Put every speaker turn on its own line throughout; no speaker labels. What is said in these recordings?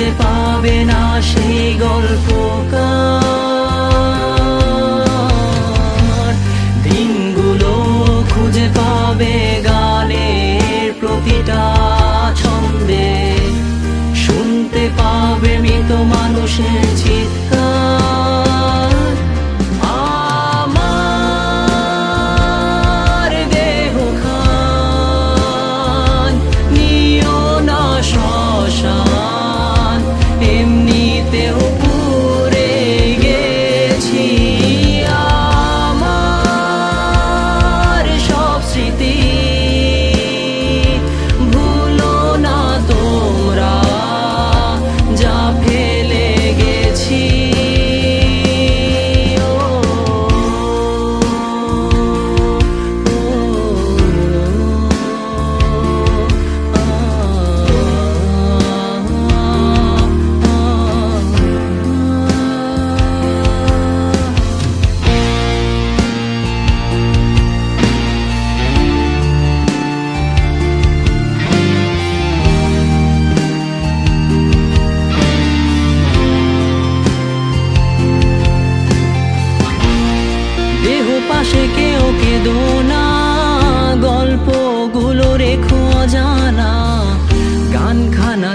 খুঁজে পাবে না সেই গল্প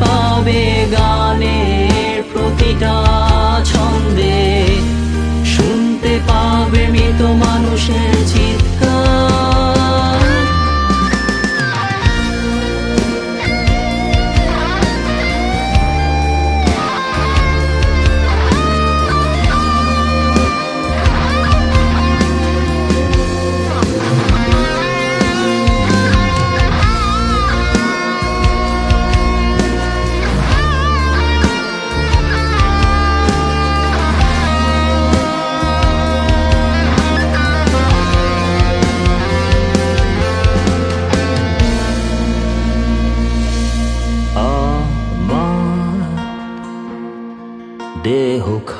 পাবে গানের প্রতিটা ছন্দে। শুনতে পাবে মৃত মানুষের